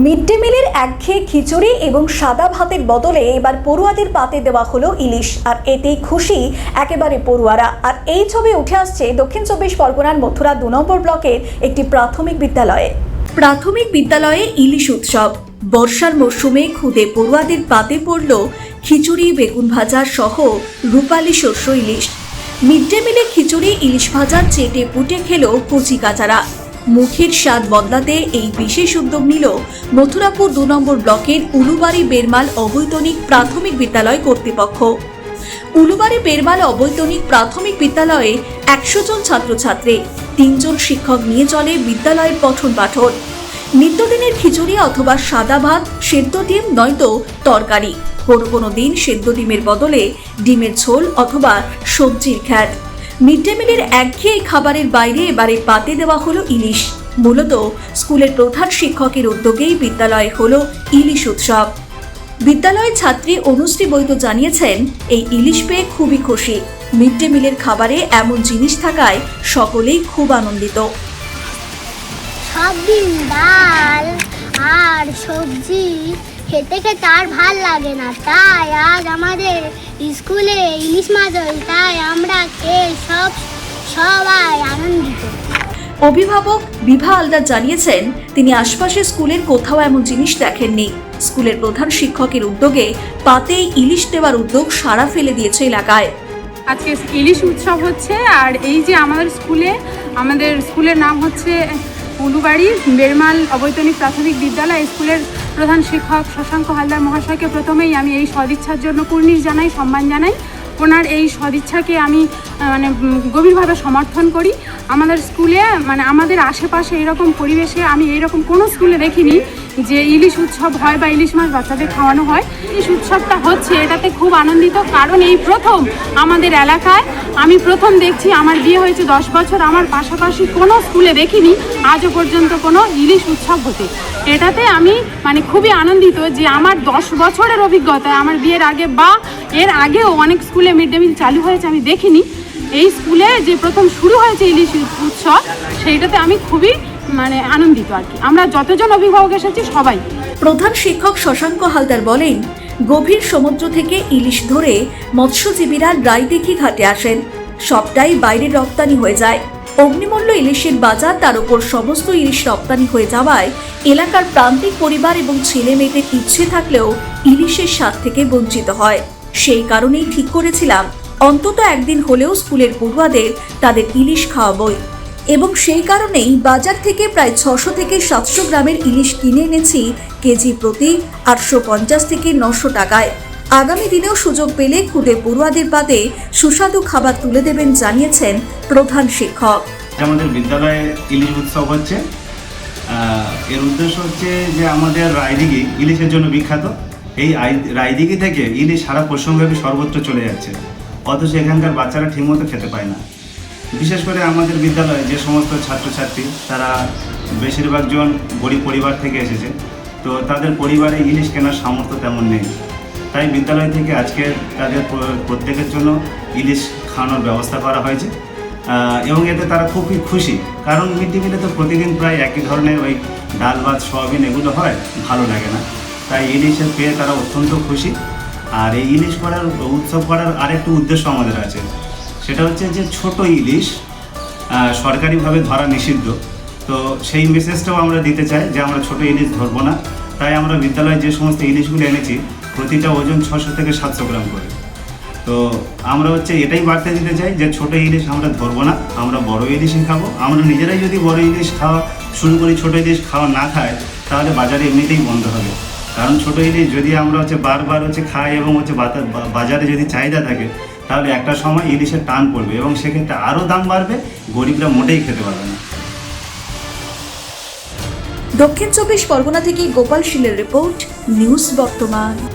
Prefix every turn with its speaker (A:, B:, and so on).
A: Mid day মিলের একঘেয়ে খিচুড়ি এবং সাদা ভাতের বদলে এবার পড়ুয়াদের পাতে দেওয়া হলো ইলিশ, আর এতেই খুশি একেবারে পড়ুয়ারা। আর এই ছবি উঠে আসছে দক্ষিণ চব্বিশ পরগনার মথুরা দু নম্বর ব্লকের একটি প্রাথমিক বিদ্যালয়ে। প্রাথমিক বিদ্যালয়ে ইলিশ উৎসব। বর্ষার মরশুমে খুদে পড়ুয়াদের পাতে পড়ল খিচুড়ি, বেগুন ভাজা সহ রূপালী শস্য ইলিশ। মিড ডে মিলে খিচুড়ি, ইলিশ ভাজা চেটে পুটে খেলো কচি কাচারা। মুখের স্বাদ বদলাতে এই বিশেষ উদ্যোগ নিল মথুরাপুর দু নম্বর ব্লকের উলুবাড়ি বেরমাল অবৈতনিক প্রাথমিক বিদ্যালয় কর্তৃপক্ষ। উলুবাড়ি বেরমাল অবৈতনিক প্রাথমিক বিদ্যালয়ে একশো জন ছাত্রছাত্রী, তিনজন শিক্ষক নিয়ে চলে বিদ্যালয়ের পঠন পাঠন। নিত্যদিনের খিচুড়ি অথবা সাদা ভাত, সেদ্ধ ডিম নয়তো তরকারি। কোনো কোনো দিন সেদ্ধ ডিমের বদলে ডিমের ঝোল অথবা সবজির খ্যাট মিড ডে মিলের একঘেয়ে খাবারের বাইরে এবারে পাতে দেওয়া হলো ইলিশ। মূলত স্কুলের প্রধান শিক্ষকের উদ্যোগেই বিদ্যালয়ে হলো ইলিশ উৎসব। বিদ্যালয়ের ছাত্রী অনুশ্রী বৈদ্য জানিয়েছেন, এই ইলিশ পেয়ে খুবই খুশি। মিড ডে মিলের খাবারে এমন জিনিস থাকায় সকলেই খুব আনন্দিত।
B: সব ডাল আর সবজি খেতে খেতে আর ভালো লাগে না। তাই আজ আমাদের স্কুলে ইলিশ মাছ হল তাই আমরা খেয়ে সব সবাই আনন্দিত।
A: অভিভাবক বিভা আলদার জানিয়েছেন তিনি আশপাশের স্কুলের কোথাও এমন জিনিস দেখেননি। স্কুলের প্রধান শিক্ষকের উদ্যোগে পাতেই ইলিশ দেওয়ার উদ্যোগ সারা ফেলে দিয়েছে এলাকায়।
C: আজকে ইলিশ উৎসব হচ্ছে আর এই যে আমাদের স্কুলে আমাদের স্কুলের নাম হচ্ছে উলুবাড়ি বেরমাল অবৈতনিক প্রাথমিক বিদ্যালয় স্কুলের প্রধান শিক্ষক শশাঙ্ক হালদার মহাশয়কে প্রথমেই আমি এই সদিচ্ছার জন্য কুর্নিশ জানাই, সম্মান জানাই। ওনার এই সদিচ্ছাকে আমি মানে গভীরভাবে সমর্থন করি। আমাদের স্কুলে মানে আমাদের আশেপাশে এরকম পরিবেশে আমি এরকম কোনো স্কুলে দেখিনি। যে ইলিশ উৎসব হয় বা ইলিশ মাছ বাচ্চাদের খাওয়ানো হয়, ইলিশ উৎসবটা হচ্ছে এটাতে খুব আনন্দিত। কারণ এই প্রথম আমাদের এলাকায়, আমি প্রথম দেখছি আমার বিয়ে হয়েছে দশ বছর, আমার পাশাপাশি কোনো স্কুলে দেখিনি, আজও পর্যন্ত কোনো ইলিশ উৎসব হতে। এটাতে আমি মানে খুবই আনন্দিত যে আমার দশ বছরের অভিজ্ঞতা আমার বিয়ের আগে বা এর আগেও অনেক স্কুলে মিড ডে মিল চালু হয়েছে, আমি দেখিনি। এই স্কুলে যে প্রথম শুরু হয়েছে ইলিশ উৎসব, সেইটাতে আমি খুবই মানে আনন্দিত আর কি। আমরা যতজন অভিভাবক এসেছি, সবাই।
A: প্রধান শিক্ষক শশাঙ্ক হালদার বলেন, গভীর সমুদ্র থেকে ইলিশ ধরে মৎস্যজীবীরা রায়দিঘি ঘাটে আসেন। সবটাই বাইরে রপ্তানি হয়ে যায়। অগ্নিমূল্য ইলিশের বাজার, তার উপর সমস্ত ইলিশ রপ্তানি হয়ে যাওয়ায় এলাকার প্রান্তিক পরিবার এবং ছেলে মেয়েদের ইচ্ছে থাকলেও ইলিশের স্বাদ থেকে বঞ্চিত হয়। সেই কারণেই ঠিক করেছিলাম, অন্তত একদিন হলেও স্কুলের পড়ুয়াদের তাদের ইলিশ খাওয়াবই। এবং সেই কারণেই বাজার থেকে প্রায় ছশো থেকে সাতশো গ্রামের ইলিশ কিনে এনেছি কেজি প্রতি আটশো পঞ্চাশ থেকে নশো টাকায়। আগামী দিনেও সুযোগ পেলে খুদে পড়ুয়াদের পাতে সুস্বাদু খাবার তুলে দেবেন জানিয়েছেন প্রধান শিক্ষক।
D: আমাদের বিদ্যালয়ে ইলিশ উৎসব হচ্ছে। এর উদ্দেশ্য হচ্ছে যে আমাদের রায়দিঘি ইলিশের জন্য বিখ্যাত। এই রায়দিঘি থেকে ইলিশ সারা পশ্চিমব্যাপী সর্বত্র চলে যাচ্ছে। অথচ এখানকার বাচ্চারা ঠিকমতো খেতে পায় না। বিশেষ করে আমাদের বিদ্যালয়ে যে সমস্ত ছাত্রছাত্রী, তারা বেশিরভাগ জন গরিব পরিবার থেকে এসেছে। তো তাদের পরিবারে ইলিশ কেনার সামর্থ্য তেমন নেই। তাই বিদ্যালয় থেকে আজকে তাদের প্রত্যেকের জন্য ইলিশ খাওয়ানোর ব্যবস্থা করা হয়েছে। এবং এতে তারা খুবই খুশি। কারণ মিড ডে মিলে তো প্রতিদিন প্রায় একই ধরনের ওই ডাল ভাত, সোয়াবিন এগুলো হয়, ভালো লাগে না। তাই ইলিশের পেয়ে তারা অত্যন্ত খুশি। আর এই ইলিশ করার, উৎসব করার আরেকটি উদ্দেশ্য আমাদের আছে। সেটা হচ্ছে যে ছোট ইলিশ সরকারিভাবে ধরা নিষিদ্ধ। তো সেই মেসেজটাও আমরা দিতে চাই যে আমরা ছোট ইলিশ ধরবো না। তাই আমরা বিদ্যালয়ে যে সমস্ত ইলিশগুলো এনেছি, প্রতিটা ওজন ছশো থেকে সাতশো গ্রাম করে। তো আমরা হচ্ছে এটাই বার্তা দিতে চাই যে ছোট ইলিশ আমরা ধরবো না, আমরা বড় ইলিশই খাব। আমরা নিজেরাই যদি বড় ইলিশ খাওয়া, শুরু করি ছোট ইলিশ খাওয়া না খাই তাহলে বাজারে এমনিতেই বন্ধ হবে। কারণ ছোট ইলিশ যদি আমরা হচ্ছে বারবার হচ্ছে খাই এবং হচ্ছে বাজারে যদি চাহিদা থাকে তাহলে একটা সময় ইলিশের টান পড়বে এবং সেক্ষেত্রে আরও দাম বাড়বে, গরিবরা মোটেই খেতে পারবে না।
A: দক্ষিণ চব্বিশ পরগনা থেকে গোপাল শিলের রিপোর্ট, নিউজ বর্তমান।